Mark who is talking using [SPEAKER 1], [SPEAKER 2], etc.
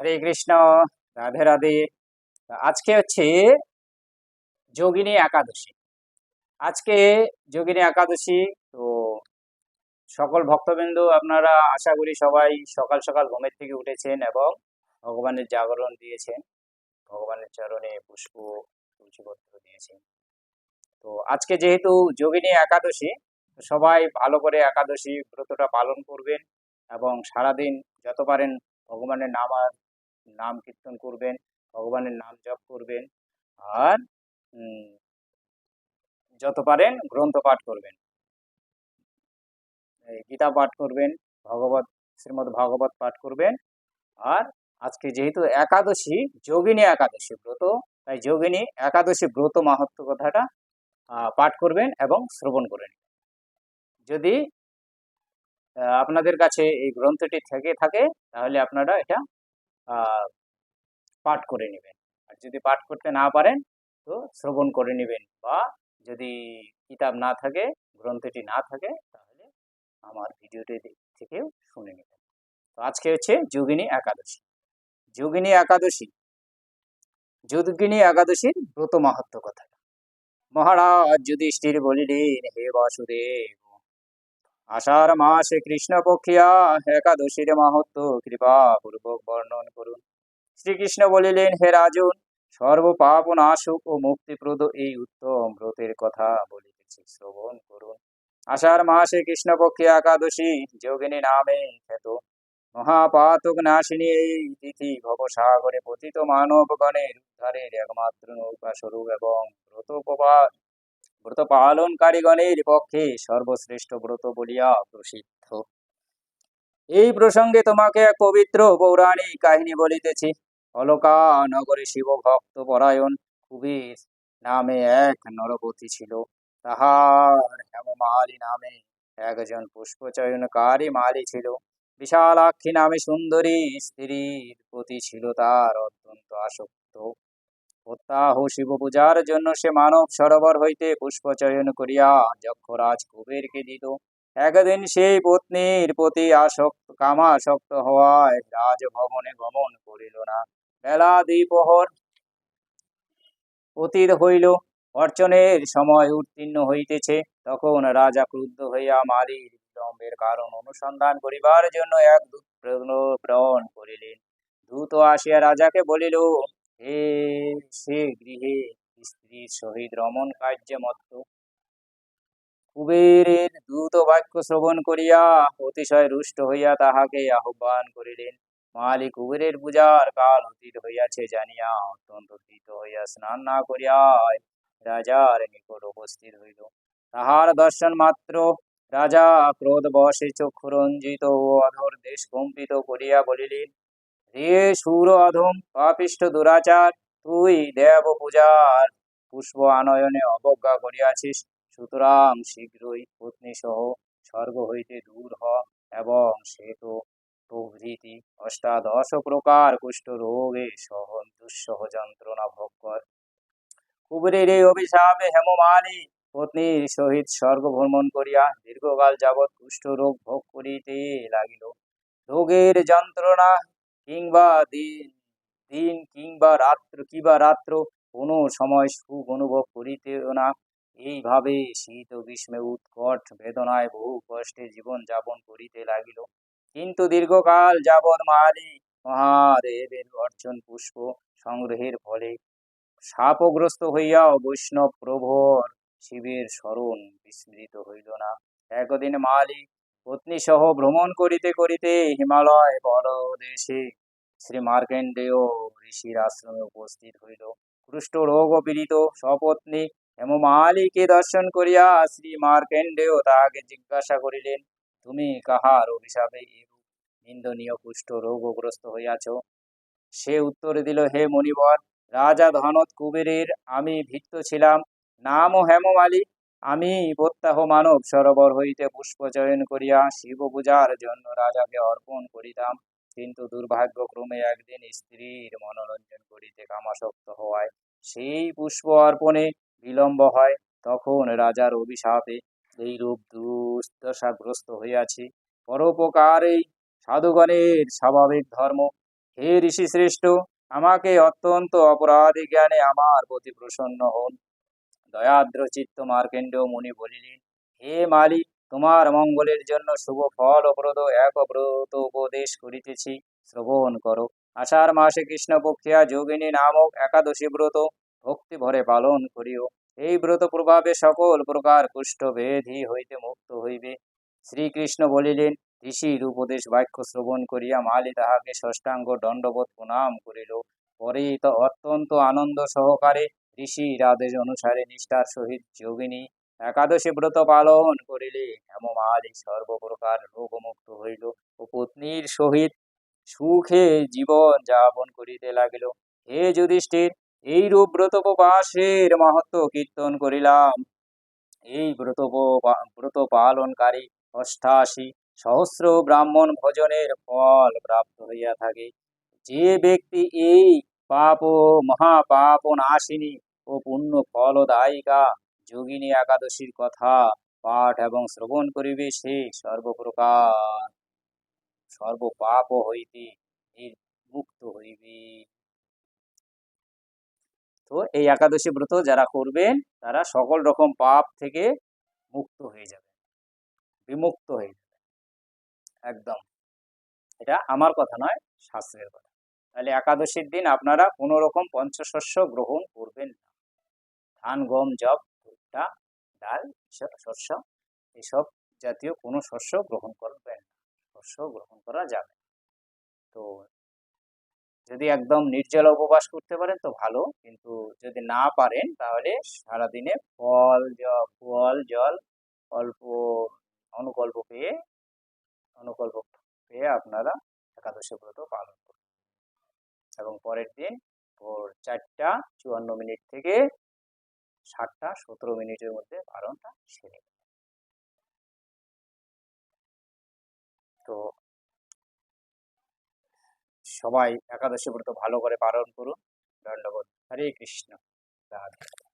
[SPEAKER 1] হরে কৃষ্ণ, রাধে রাধে। আজকে হচ্ছে যোগিনী একাদশী। আজকে যোগিনী একাদশী, তো সকল ভক্তবিন্দু, আপনারা আশা করি সবাই সকাল সকাল ঘুমের থেকে উঠেছেন এবং ভগবানের জাগরণ দিয়েছেন। ভগবানের চরণে পুষ্প, তুলসীপত্র দিয়েছেন। তো আজকে যেহেতু যোগিনী একাদশী সবাই ভালো করে একাদশী ব্রতটা পালন করবেন এবং সারাদিন যত পারেন ভগবানের নাম আর নাম কীর্তন করবেন, ভগবানের নাম জপ করবেন আর যত পারেন গ্রন্থ পাঠ করবেন। গীতা পাঠ করবেন, ভগবত, শ্রীমদ ভাগবত পাঠ করবেন আর আজকে যেহেতু একাদশী, যোগিনী একাদশী ব্রত, তাই যোগিনী একাদশী ব্রত মাহাত্ম কথাটা পাঠ করবেন এবং শ্রবণ করেন যদি আপনাদের কাছে এই গ্রন্থটি থেকে থাকে, তাহলে আপনারা এটা পাঠ করে নেবেন। আর যদি পাঠ করতে না পারেন, তো শ্রবণ করে নেবেন বা যদি কিতাব না থাকে, গ্রন্থটি না থাকে, তাহলে আমার ভিডিওটি থেকেও শুনে নেবেন। তো আজকে হচ্ছে যোগিনী একাদশী। যোগিনী একাদশী, যোগিনী একাদশীর ব্রত মাহাত্ম কথা মহারাজ যুধিষ্ঠির বলিলেন, হে বাসুদেব আষাঢ় মাসে কৃষ্ণ পক্ষিয়া একাদশীর মাহাত্ম, কৃপা পূর্বক বর্ণন করুন। শ্রীকৃষ্ণ বলিলেন, হে রাজন সর্ব পাপ নাশক ও মুক্তিপ্রদ এই উত্তম ব্রতের কথা বলিতেছি, শ্রবণ করুন। আষাঢ় মাসে কৃষ্ণপক্ষে একাদশী, যোগিনী নামে খ্যাত। মহাপাতক নাশিনী এই তিথি ভবসাগরে পতিত মানবগণের উদ্ধারের একমাত্র নৌকা স্বরূপ এবং ব্রতোপবাস ব্রত পালনকারীগণের পক্ষে সর্বশ্রেষ্ঠ ব্রত বলিয়া প্রসিদ্ধ। এই প্রসঙ্গে তোমাকে এক পবিত্র পৌরাণিক কাহিনী বলিতেছি। অলকা নগরে শিব ভক্ত পরায়ণ কুবের নামে এক নরপতি ছিল। তাহার হেমমালী নামে একজন পুষ্পচয়নকারী মালী ছিল। বিশালাক্ষী নামে সুন্দরী স্ত্রীর প্রতি ছিল তার অত্যন্ত আসক্ত। শিব পূজার জন্য সে মানব সরোবর হইতে পুষ্পচয়ন করিয়া যক্ষরাজ কুবেরকে একদিন সেই পত্নীর প্রতি আসক্ত, কামাসক্ত হওয়ায় রাজভবনে গমন করিল না। বেলা দ্বিপ্রহর অতীত হইল, অর্চনের সময় উত্তীর্ণ হইতেছে। তখন রাজা ক্রুদ্ধ হইয়া মারির বিলম্বের কারণ অনুসন্ধান করিবার জন্য এক দূত প্রেরণ করিলেন। দূত আসিয়া রাজাকে বলিল হে, সে গৃহে স্ত্রীর সহিত রমণ কার্যে মত্ত। কুবেরের দ্রুত বাক্য শ্রবণ করিয়া অতিশয় রুষ্ট হইয়া তাহাকে আহ্বান করিলেন, মালি, কুবেরের পূজার কাল অতীত হইয়াছে জানিয়া অত্যন্ত ভীত হইয়া স্নান না করিয়া রাজার নিকট উপস্থিত হইল। তাহার দর্শন মাত্র রাজা ক্রোধ বশে চক্ষু রঞ্জিত ও অধর দেশ কম্পিত করিয়া বলিলেন হে সুর অধম পাপিষ্ঠ দুরাচার, তুই দেব পূজার পুষ্প আনয়নে অবজ্ঞা করিয়াছিস। সুতরাং শীঘ্রই পত্নী সহ স্বর্গ হইতে দূর হ এবং সে তো প্রভৃতি। অষ্টাদশ প্রকার কুষ্ঠ রোগে সহন দুঃসহ যন্ত্রণা ভোগ কর। কুবেরের এই অভিশাপে হেমমালী পত্নীর সহিত স্বর্গ ভ্রমণ করিয়া দীর্ঘকাল যাবৎ কুষ্ঠ রোগ ভোগ করিতে লাগিল। রোগের যন্ত্রণা কিংবা দিন দিন কিংবা রাত্র কিংবা রাত্র কোনো সময় সুখ অনুভব করিতেও না। এইভাবে শীত গ্রীষ্মে উৎকট বেদনায় বহু কষ্টে জীবন যাপন করিতে লাগিল। কিন্তু দীর্ঘকাল যাবৎ মালি মহাদেবের অর্জন পুষ্প সংগ্রহের ফলে শাপগ্রস্ত হইয়াও বৈষ্ণব প্রভর শিবের স্মরণ বিস্মৃত হইল না। একদিন মালি পত্নী সহ ভ্রমণ করিতে করিতে হিমালয় পরদেশে শ্রী মার্কেন্ডেয় ঋষির আশ্রমে উপস্থিত হইল। কুষ্ঠ রোগ পীড়িত সপত্নী হেমমালিকে দর্শন করিয়া শ্রী মার্কেন্ডেয় তাহাকে জিজ্ঞাসা করিলেন, তুমি কাহার অভিশাপে নিন্দনীয় কুষ্ঠ রোগগ্রস্ত হইয়াছ? সে উত্তর দিল, হে মণিবর, রাজা ধনত কুবেরের আমি ভিত্ত ছিলাম। নামও হেমমালী আমি প্রত্যাহ মানব সরোবর হইতে পুষ্প চয়ন করিয়া শিব পূজার জন্য রাজাকে অর্পণ করিতাম। কিন্তু দুর্ভাগ্যক্রমে একদিন স্ত্রীর মনোরঞ্জন করিতে কামাসক্ত হওয়ায় সেই পুষ্প অর্পণে বিলম্ব হয়। তখন রাজার অভিশাপে এইরূপ দুর্দশাগ্রস্ত হইয়াছি। পরোপকারেই সাধুগণের স্বাভাবিক ধর্ম। হে ঋষি শ্রেষ্ঠ আমাকে অত্যন্ত অপরাধী জ্ঞানে আমার প্রতি প্রসন্ন হন। দয়াদ্র চিত্ত মার্কেন্ড মুনি বলিলেন হে মালি, তোমার মঙ্গলের জন্য শুভ ফল অপ্রদ এক ব্রত উপদেশ করিতেছি, শ্রবণ করো। আষাঢ় মাসে কৃষ্ণপক্ষিয়া যোগিনী নামক একাদশী ব্রত ভক্তি ভরে পালন করিও। এই ব্রত প্রভাবে সকল প্রকার কুষ্ঠ বেধি হইতে মুক্ত হইবে। শ্রীকৃষ্ণ বলিলেন, ঋষির উপদেশ বাক্য শ্রবণ করিয়া মালি তাহাকে ষষ্ঠাঙ্গ দণ্ডবোধ প্রণাম করিল। পরে অত্যন্ত আনন্দ সহকারে ঋষির আদেশ অনুসারে নিষ্ঠার সহিত যোগিনী একাদশী ব্রত পালন করিলে হেমমালি সর্বপ্রকার রোগমুক্ত হইল ও পত্নীর সহিত সুখে জীবন যাপন করিতে লাগিল। হে যুধিষ্ঠির এই রূপ ব্রতপবাসের মাহাত্ম কীর্তন করিলাম। এই ব্রত উপ- ব্রত পালনকারী অষ্টাশি সহস্র ব্রাহ্মণ ভোজনের ফল প্রাপ্ত হইয়া থাকে। যে ব্যক্তি এই পাপ মহাপাপ নাশিনী ও পুণ্য ফলদায়িকা। যোগিনী একাদশীর কথা পাঠ এবং শ্রবণ করিবে সে সর্বপ্রকার। সর্বপাপ হইতে মুক্ত হইবে। তো এই একাদশী ব্রত যারা করবেন, তারা সকল রকম পাপ থেকে মুক্ত হয়ে যাবে। বিমুক্ত হয়ে যাবে। একদম। এটা আমার কথা নয়, শাস্ত্রের কথা। তাহলে একাদশীর দিন আপনারা কোনো রকম পঞ্চশস্য গ্রহণ করবেন না। ধান, গম জব ভুট্টা, ডাল শস্য, এসব জাতীয় কোনো শস্য গ্রহণ করবেন শস্য গ্রহণ করা যাবে তো যদি একদম নির্জল উপবাস করতে পারেন তো ভালো, কিন্তু যদি না পারেন তাহলে সারাদিনে ফল ফল, জল, অল্প অনুকল্প পেয়ে অনুকল্প পেয়ে আপনারা একাদশী ব্রত পালন করুন। এবং পরের দিন ভোর চারটা চুয়ান্ন মিনিট থেকে সাতটা সতেরো মিনিটের মধ্যে বারণটা সেরে তো সবাই একাদশী ব্রত ভালো করে পালন করুন। দণ্ডবোধ হরে কৃষ্ণ। রাধে।